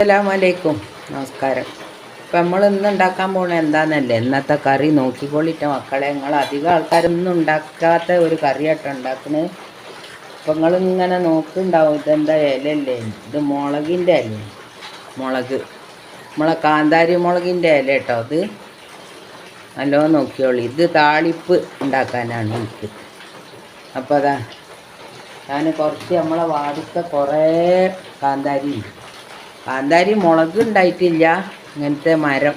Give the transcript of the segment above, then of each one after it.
അസ്സലാമലൈക്കും. നമസ്കാരം. ഇപ്പം നമ്മൾ ഇന്ന് ഉണ്ടാക്കാൻ പോകുന്നത് എന്താണെന്നല്ലേ ഇന്നത്തെ കറി നോക്കിക്കൊള്ളിട്ട മക്കളെ. നിങ്ങൾ അധികം ആൾക്കാരൊന്നും ഉണ്ടാക്കാത്ത ഒരു കറിയാട്ടോ ഉണ്ടാക്കുന്നത് അപ്പം നിങ്ങളിങ്ങനെ നോക്കുന്നുണ്ടാവും ഇതെന്താ ഇലല്ലേ ഇത് മുളകിന്റെ ഇല. മുളക്. നമ്മളെ കാന്താരി മുളകിന്റെ ഇല കേട്ടോ അത്. നല്ലോണം നോക്കിയോളി ഇത് താളിപ്പ് ഉണ്ടാക്കാനാണ് എനിക്ക്. അപ്പോൾ അതാ ഞാൻ കുറച്ച് നമ്മളെ വാടിക്ക കുറേ കാന്താരി ഉണ്ട് കാന്താരി മുളക് ഉണ്ടായിട്ടില്ല. ഇങ്ങനത്തെ മരം.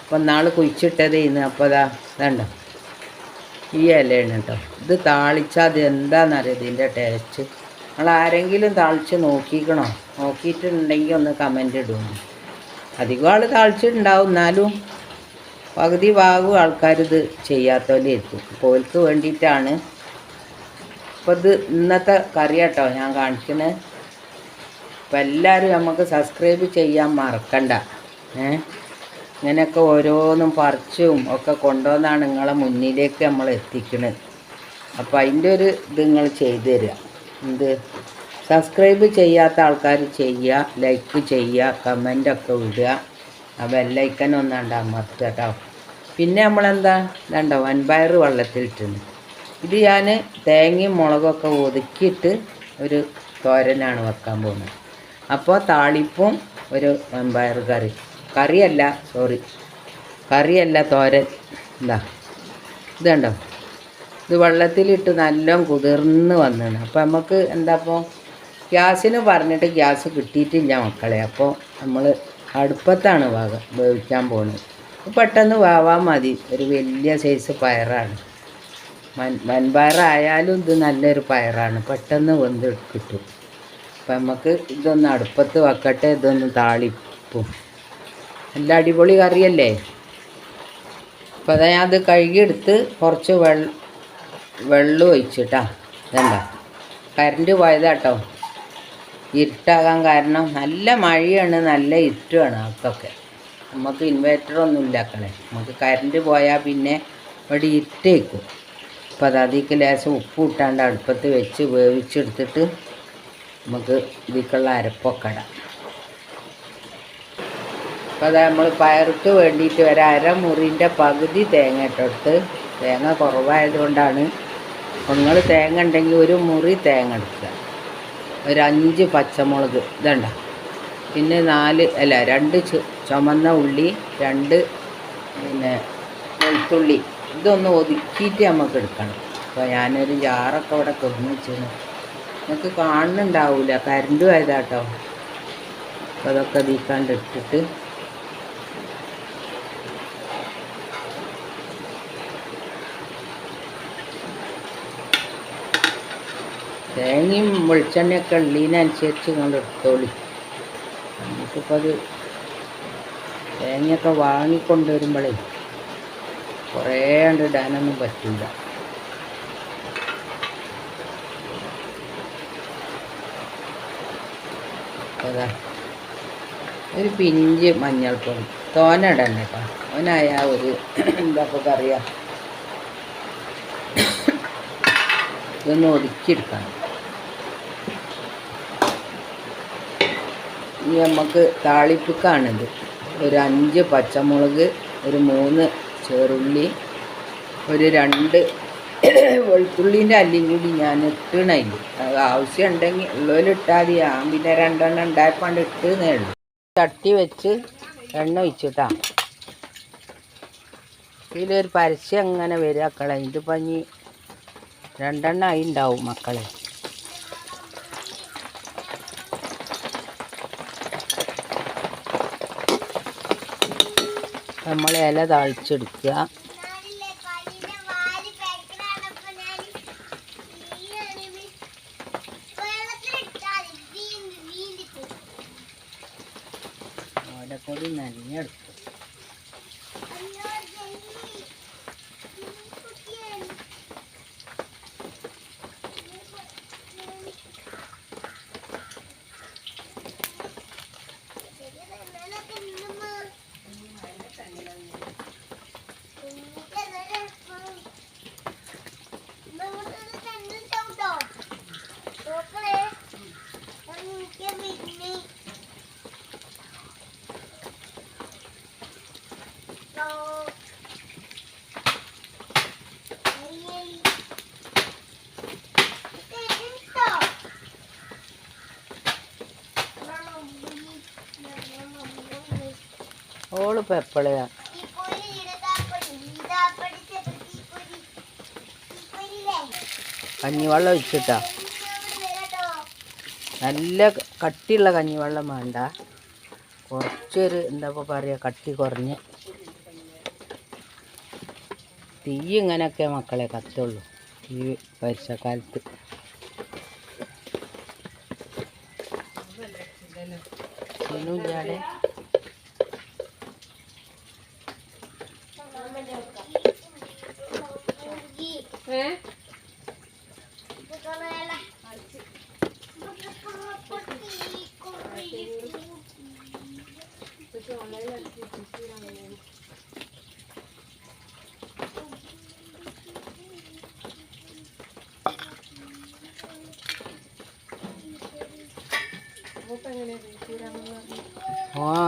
അപ്പോൾ നാൾ കുഴിച്ചിട്ടതേന്ന്. അപ്പോൾ അതാ ഇതുണ്ടോ? ഈ ഇലയാണ് കേട്ടോ. ഇത് താളിച്ചാൽ അത് എന്താണെന്നറിയാം ഇതിന്റെ ടേസ്റ്റ് നിങ്ങൾ ആരെങ്കിലും താളിച്ച് നോക്കിക്കണോ? നോക്കിയിട്ടുണ്ടെങ്കിൽ ഒന്ന് കമന്റ് ഇടും. അധികം ആൾ താളിച്ചിട്ടുണ്ടാവും. എന്നാലും പകുതി ഭാഗവും ആൾക്കാർ ഇത് ചെയ്യാത്തവരായിരിക്കും കോൽക്ക് വേണ്ടിയിട്ടാണ്. അപ്പോൾ ഇത് ഇന്നത്തെ കറി കേട്ടോ ഞാൻ കാണിക്കുന്നത് അപ്പം എല്ലാവരും നമുക്ക് സബ്സ്ക്രൈബ് ചെയ്യാൻ മറക്കണ്ട. ഏ? ഇങ്ങനെയൊക്കെ ഓരോന്നും പറിച്ചും ഒക്കെ കൊണ്ടുവന്നാണ് നിങ്ങളെ മുന്നിലേക്ക് നമ്മൾ എത്തിക്കുന്നത് അപ്പോൾ അതിന്റെ ഒരു ഇത് നിങ്ങൾ ചെയ്തു തരിക. എന്ത്? സബ്സ്ക്രൈബ് ചെയ്യാത്ത ആൾക്കാർ ചെയ്യുക ലൈക്ക് ചെയ്യുക കമന്റൊക്കെ വിടുക ആ ബെല്ലൈക്കൻ ഒന്നാണ്ട് അമർത്തുക പിന്നെ നമ്മളെന്താ? രണ്ടോ വൻപയർ വെള്ളത്തിലിട്ടുണ്ട് ഇത് ഞാൻ തേങ്ങയും മുളകൊക്കെ ഒതുക്കിയിട്ട് ഒരു തോരനാണ് വെക്കാൻ പോകുന്നത്. അപ്പോൾ താളിപ്പും ഒരു വെമ്പയർ കറി കറിയല്ല സോറി കറിയല്ല തോരൻ. എന്താ ഇത് കണ്ടോ? ഇത് വെള്ളത്തിലിട്ട് നല്ലോണം കുതിർന്ന് വന്നാണ്. അപ്പോൾ നമുക്ക് എന്താ അപ്പോൾ ഗ്യാസിന് പറഞ്ഞിട്ട് ഗ്യാസ് കിട്ടിയിട്ടില്ല മക്കളെ. അപ്പോൾ നമ്മൾ അടുപ്പത്താണ് വാക വേവിക്കാൻ പോകുന്നത് പെട്ടെന്ന് വാവാൻ മതി. ഒരു വലിയ സൈസ് പയറാണ്. വൻ വൻപയറായാലും ഇത് നല്ലൊരു പയറാണ്. പെട്ടെന്ന് വെന്ത് കിട്ടും. അപ്പം നമുക്ക് ഇതൊന്ന് അടുപ്പത്ത് വെക്കട്ടെ ഇതൊന്ന് താളിപ്പും. നല്ല അടിപൊളി കറിയല്ലേ? അപ്പോൾ അതാ ഞാൻ അത് കഴുകിയെടുത്ത് കുറച്ച് വെള്ള വെള്ളം ഒഴിച്ചിട്ടാ. ഇതണ്ട കറണ്ട് പോയതാട്ടോ. ഇരുട്ടാകാൻ കാരണം നല്ല മഴയാണ് നല്ല ഇരുട്ടുമാണ് അതൊക്കെ നമുക്ക് ഇൻവേർട്ടറൊന്നും ഇല്ലാക്കളെ. നമുക്ക് കറണ്ട് പോയാൽ പിന്നെ ഇവിടെ ഇരുട്ടേക്കും. അപ്പോൾ അത് അതിലേക്ക് ലേശം ഉപ്പ് ഇട്ടാണ്ട് അടുപ്പത്ത് വെച്ച് വേവിച്ചെടുത്തിട്ട് നമുക്ക് ഇതിലേക്കുള്ള അരപ്പൊക്കെ ഇടാം അപ്പോൾ നമ്മൾ പയർക്ക് വേണ്ടിയിട്ട് ഒരു അരമുറിന്റെ പകുതി തേങ്ങ ഇട്ടെടുത്ത് തേങ്ങ കുറവായതുകൊണ്ടാണ് നിങ്ങൾ തേങ്ങ ഉണ്ടെങ്കിൽ ഒരു മുറി തേങ്ങ എടുക്കുക. ഒരു അഞ്ച് പച്ചമുളക് ഇതണ്ട? പിന്നെ നാല് അല്ല രണ്ട് ചുമന്ന ഉള്ളി രണ്ട് പിന്നെ വെളുത്തുള്ളി ഇതൊന്ന് ഒതുക്കിയിട്ട് നമുക്ക് എടുക്കണം. അപ്പോൾ ഞാനൊരു ജാറൊക്കെ ഇവിടെ തുറന്നു വെച്ചിരുന്നു നിങ്ങൾക്ക് കാണുന്നുണ്ടാവില്ല കരണ്ട് പോയതാട്ടോ. അപ്പോൾ അതൊക്കെ തീക്കാണ്ട് തേങ്ങയും വെളിച്ചെണ്ണയൊക്കെ ഉള്ളതിനനുസരിച്ച് നിങ്ങൾ എടുത്തോളി. നമുക്കിപ്പോൾ അത് തേങ്ങയൊക്കെ വാങ്ങിക്കൊണ്ടുവരുമ്പോഴേ കുറേ ഉണ്ട് ഇടാനൊന്നും പറ്റില്ല അതാ ഒരു പിഞ്ച് മഞ്ഞൾപ്പൊടി. തോന ഇടണ്ട അവനായ ഒരു എന്താ ഇപ്പോൾ ഇതൊന്ന് ഒതുക്കിയെടുക്കണം. ഇനി നമുക്ക് താളിപ്പിക്കാണിത്. ഒരു അഞ്ച് പച്ചമുളക് ഒരു മൂന്ന് ചെറുള്ളി ഒരു രണ്ട് വെളുത്തുള്ളീന്റെ അല്ലിയും കൂടി ഞാൻ ഇട്ടണില്ല അത് ആവശ്യം ഉണ്ടെങ്കിൽ ഉള്ളതിലിട്ടാൽ മതി. ഞാൻ പിന്നെ രണ്ടെണ്ണം ഉണ്ടായപ്പാണ്ട് ഇട്ട് ഉള്ളൂ. ചട്ടി വെച്ച് എണ്ണ ഒഴിച്ചിട്ടാ. ഇതിലൊരു പരസ്യം അങ്ങനെ വരിക മക്കളെ? ഇതിപ്പോൾ ഇനി രണ്ടെണ്ണം ആയി ഉണ്ടാവും മക്കളെ. നമ്മൾ ഇല താളിച്ചെടുക്കുക ഓളിപ്പോൾ എപ്പോഴാ കഞ്ഞിവെള്ളം ഒഴിച്ചിട്ടാ? നല്ല കട്ടിയുള്ള കഞ്ഞിവെള്ളം വേണ്ട. കുറച്ചൊരു എന്താ ഇപ്പോൾ പറയുക കട്ടി കുറഞ്ഞ്. തീ ഇങ്ങനെയൊക്കെ മക്കളെ കത്തുള്ളൂ. ഈ വർഷക്കാലത്ത് ഇല്ലാതെ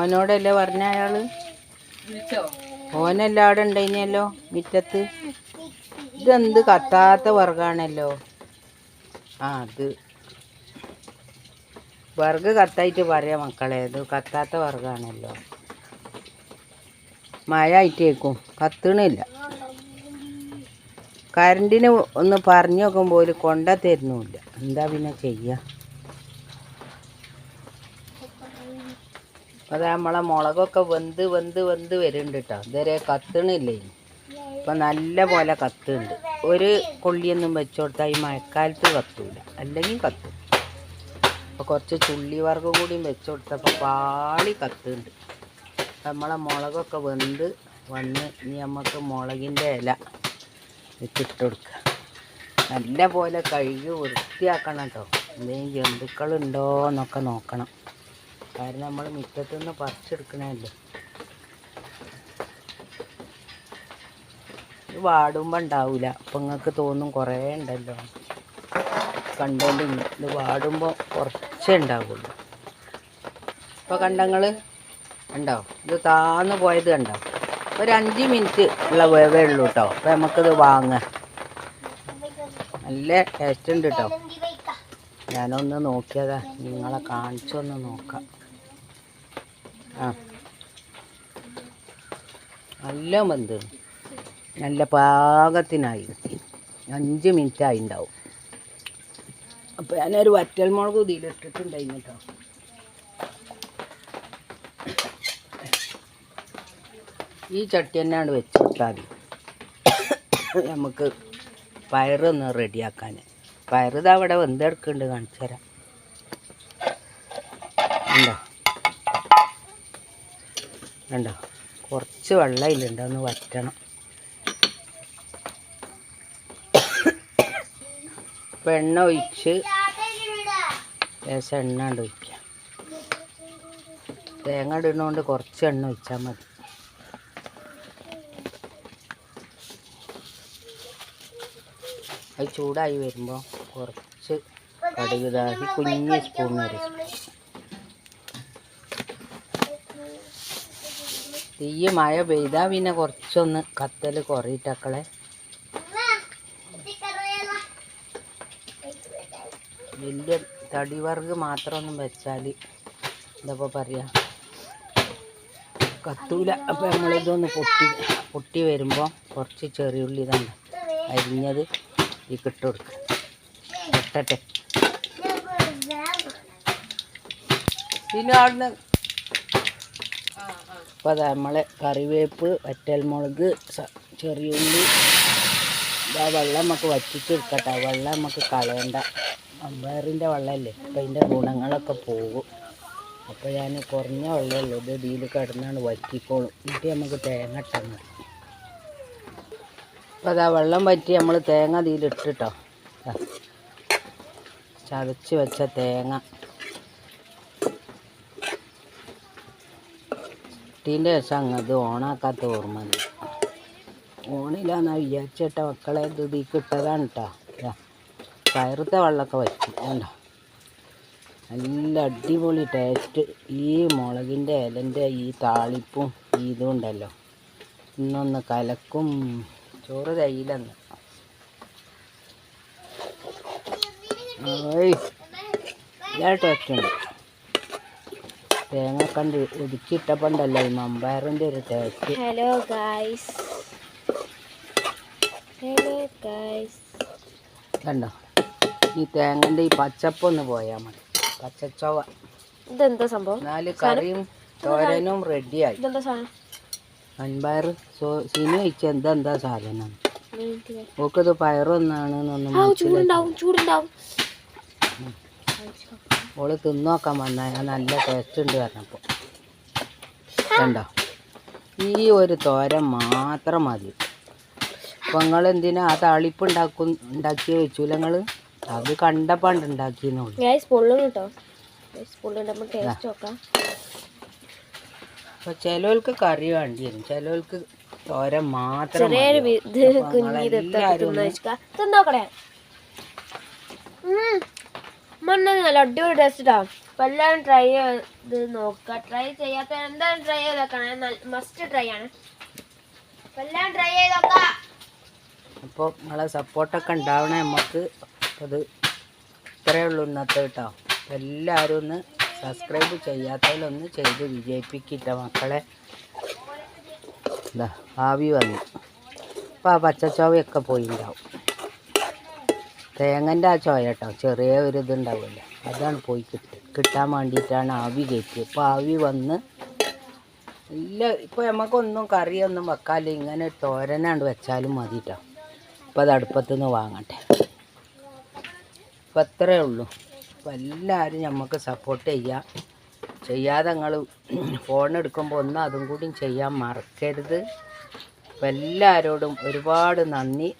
ഓനോടല്ലേ പറഞ്ഞ അയാൾ? ഓനല്ല ഉണ്ടല്ലോ ഉണ്ടായിനല്ലോ മുറ്റത്ത്? ഇതെന്ത് കത്താത്ത വർഗാണല്ലോ? ആ അത്. വർഗ് കത്തായിട്ട് പറയാം മക്കളെ ഇത് കത്താത്ത വർഗാണല്ലോ. മഴ ആയിട്ടേക്കും കത്തണില്ല. കറണ്ടിന് ഒന്ന് പറഞ്ഞു നോക്കുമ്പോൾ കൊണ്ട തരുന്നുമില്ല. എന്താ പിന്നെ ചെയ്യുക അത് നമ്മളെ മുളകൊക്കെ വെന്ത് വെന്ത് വെന്ത് വരുന്നുണ്ട് കേട്ടോ ഇതുവരെ കത്തണില്ലേ? ഇപ്പം നല്ല പോലെ കത്തുണ്ട്. ഒരു കൊള്ളിയൊന്നും വെച്ചു കൊടുത്താൽ ഈ മഴക്കാലത്ത് കത്തൂല. അല്ലെങ്കിൽ കത്തും. അപ്പോൾ കുറച്ച് ചുള്ളി വർഗം കൂടിയും വെച്ചു പാളി കത്തുണ്ട്. നമ്മളെ മുളകൊക്കെ വെന്ത് വന്ന് ഇനി നമുക്ക് മുളകിന്റെ ഇല കൊടുക്കുക നല്ല പോലെ കഴുകി വൃത്തിയാക്കണം കേട്ടോ. എന്തെങ്കിലും ജന്തുക്കളുണ്ടോ എന്നൊക്കെ നോക്കണം. കാരണം നമ്മൾ മുറ്റത്തുനിന്ന് പറിച്ചെടുക്കണല്ലോ ഇത് വാടുമ്പോൾ ഉണ്ടാവില്ല അപ്പം നിങ്ങൾക്ക് തോന്നും കുറേ ഉണ്ടല്ലോ. കണ്ടോണ്ട് ഇത് വാടുമ്പോൾ കുറച്ചേ ഉണ്ടാവുള്ളൂ. ഇപ്പോൾ കണ്ടങ്ങൾ ഉണ്ടോ ഇത് താന്ന് പോയത് കണ്ടോ? ഒരു അഞ്ച് മിനിറ്റ് ഉള്ള വേവേ ഉള്ളൂ കേട്ടോ അപ്പം നമുക്കിത് വാങ്ങാം. നല്ല ടേസ്റ്റ് ഉണ്ട് കേട്ടോ ഞാനൊന്ന് നോക്കിയതാ. നിങ്ങളെ കാണിച്ചൊന്ന് നോക്കാം. നല്ല വെന്ത്. നല്ല പാകത്തിനായി. അഞ്ച് മിനിറ്റ് ആയി ഉണ്ടാവും. അപ്പോൾ ഞാനൊരു വറ്റൽ മുളക് ഇതിലിട്ടിട്ടുണ്ടായിരുന്നു കേട്ടോ. ഈ ചട്ടി തന്നെയാണ് വെച്ച് കൊടുത്താൽ നമുക്ക് പയറൊന്ന് റെഡിയാക്കാൻ പയറ് അവിടെ വെന്തെടുക്കുന്നുണ്ട് കാണിച്ചു തരാം ഉണ്ടോ ഉണ്ടോ കുറച്ച് വെള്ളം ഇതിലുണ്ട് ഒന്ന് വറ്റണം. ഇപ്പം എണ്ണ ഒഴിച്ച് ലേശം എണ്ണ ഉണ്ട് ഒഴിക്കാം. തേങ്ങ ഇടുന്നതുകൊണ്ട് കുറച്ച് എണ്ണ ഒഴിച്ചാൽ മതി. അത് ചൂടായി വരുമ്പോൾ കുറച്ച് കടുകുതാക്കി കുഞ്ഞ് സ്പൂൺ വരെ തീ മഴ പെയ്താൽ പിന്നെ കുറച്ചൊന്ന് കത്തൽ കുറയിട്ടക്കളെ വലിയ തടി വർഗ് മാത്രമൊന്നും വെച്ചാൽ എന്താ പറയുക കത്തൂല. അപ്പോൾ നമ്മളിതൊന്ന് പൊട്ടി പൊട്ടി വരുമ്പോൾ കുറച്ച് ചെറിയുള്ളി ഇതാണ് അരിഞ്ഞത് ഈ കിട്ട് കൊടുക്കുക ഇട്ടട്ടെ പിന്നെ അവിടുന്ന് അപ്പോൾ അത് നമ്മളെ കറിവേപ്പ് വറ്റൽമുളക് ചെറിയുള്ളി. ഇതാ വെള്ളം നമുക്ക് വറ്റിച്ചെടുക്കട്ടെ വെള്ളം നമുക്ക് കളയണ്ട. അമ്പയറിന്റെ വെള്ളമല്ലേ അപ്പം അതിന്റെ ഗുണങ്ങളൊക്കെ പോകും. അപ്പോൾ ഞാൻ കുറഞ്ഞ വെള്ളമല്ലേ ഇത് ഇതിൽ കിടന്നാണ് വറ്റിക്കോളും. എന്നിട്ട് നമുക്ക് തേങ്ങ ഇട്ടാൽ മതി. അപ്പോൾ അതാ വെള്ളം വറ്റി നമ്മൾ തേങ്ങ ഇതിലിട്ടിട്ടോ. ചതച്ച് വെച്ച തേങ്ങ. ഇട്ടീന്റെ ശേഷം അങ്ങത് ഓണാക്കാത്ത ഓർമ്മ ഉണ്ട് ഓണില്ലാന്നാ വിചാരിച്ചിട്ട മക്കളെ ഇത് കിട്ടതാണ് കേട്ടോ പയറത്തെ വെള്ളമൊക്കെ വയ്ക്കും വേണ്ട നല്ല അടിപൊളി ടേസ്റ്റ് ഈ മുളകിന്റെ ഇലന്റെ ഈ താളിപ്പും ഇതും ഉണ്ടല്ലോ. ഇന്നൊന്ന് കലക്കും. ചോറ് തയ്യില്ലെന്ന് ഓയ് നല്ല ടേസ്റ്റ് ഉണ്ട്. തേങ്ങ കണ്ട് ഒതുക്കിയിട്ടപ്പോണ്ടല്ലോ ഈ മമ്പയറിന്റെ ഒരു taste hello guys hello guys കണ്ടോ? ഈ തേങ്ങന്റെ ഈ പച്ചപ്പൊന്ന് പോയാൽ മതി. പച്ചച്ചോവ ഇതെന്താ സംഭവം? നാല് കറിയും തോരനും റെഡിയായി. ഇതെന്താ സാധനം മൺപയർ സോ സിനി വെച്ച എന്താ എന്താ സാധനം? ഓക്കത് പയറൊന്നാണ് ചൂടുണ്ടാവും ചൂടുണ്ടാവും. ഓൾ തിന്നോക്കാൻ വന്ന ഞാൻ നല്ല ടേസ്റ്റ് ഉണ്ട് പറഞ്ഞപ്പോൾ കണ്ടോ? ഈ ഒരു തോര മാത്രം മതി. അപ്പോൾ നിങ്ങൾ എന്തിനാ ആ താളിപ്പ് ഉണ്ടാക്കും ഉണ്ടാക്കി വെച്ചൂല നിങ്ങൾ അത് കണ്ടപ്പാണ്ട് ഉണ്ടാക്കിയെന്നുള്ളൂ ഗായ്സ് പൊള്ളും കേട്ടോ ഗായ്സ് ടേസ്റ്റ് നോക്കാം. അപ്പോൾ ചിലവർക്ക് കറി വേണ്ടി വരും ചിലവർക്ക് തോരൻ മാത്രം ചെറിയൊരു. ഇത് തിന്നോക്കടേ. മണ്ണ നല്ല അടിപൊളി ടേസ്റ്റ് ഇട്ടാ അപ്പൊ എല്ലാവരും ട്രൈ ചെയ്ത് നോക്കുക ട്രൈ ചെയ്യാത്ത എന്തായാലും ട്രൈ ചെയ്ത് നോക്കണം. മസ്റ്റ് ട്രൈ ആണ്. എല്ലാം ട്രൈ ചെയ്ത് നോക്കാം. അപ്പോൾ നിങ്ങളെ സപ്പോർട്ടൊക്കെ ഉണ്ടാവണേ നമുക്ക് അത് ഇത്രയേ ഉള്ളൂ ഇന്നത്തെ കേട്ടോ എല്ലാവരും ഒന്ന് സബ്സ്ക്രൈബ് ചെയ്യാത്തതിലൊന്ന് ചെയ്ത് വിജയിപ്പിക്കില്ല മക്കളെ. എന്താ ആവി വന്നു. അപ്പോൾ ആ പച്ചച്ചോവയൊക്കെ പോയിണ്ടാവും. തേങ്ങന്റെ ആ ചോയ കേട്ടോ ചെറിയ ഒരു ഇതുണ്ടാവില്ല അതാണ് പോയി കിട്ടി കിട്ടാൻ വേണ്ടിയിട്ടാണ് ആവി കയറ്റിയത് അപ്പോൾ ആവി വന്ന് ഇല്ല ഇപ്പോൾ നമുക്കൊന്നും കറിയൊന്നും വെക്കാല്ല. ഇങ്ങനെ തോരനാണ്ട് വെച്ചാലും മതി കേട്ടോ അത് അടുപ്പത്തു നിന്ന് വാങ്ങട്ടെ. അപ്പം അത്രേ ഉള്ളൂ. അപ്പം എല്ലാവരും നമുക്ക് സപ്പോർട്ട് ചെയ്യാം. ചെയ്യാതെ നിങ്ങൾ ഫോൺ എടുക്കുമ്പോൾ ഒന്ന് അതും കൂടി ചെയ്യാൻ മറക്കരുത്. അപ്പം എല്ലാവരോടും ഒരുപാട് നന്ദി.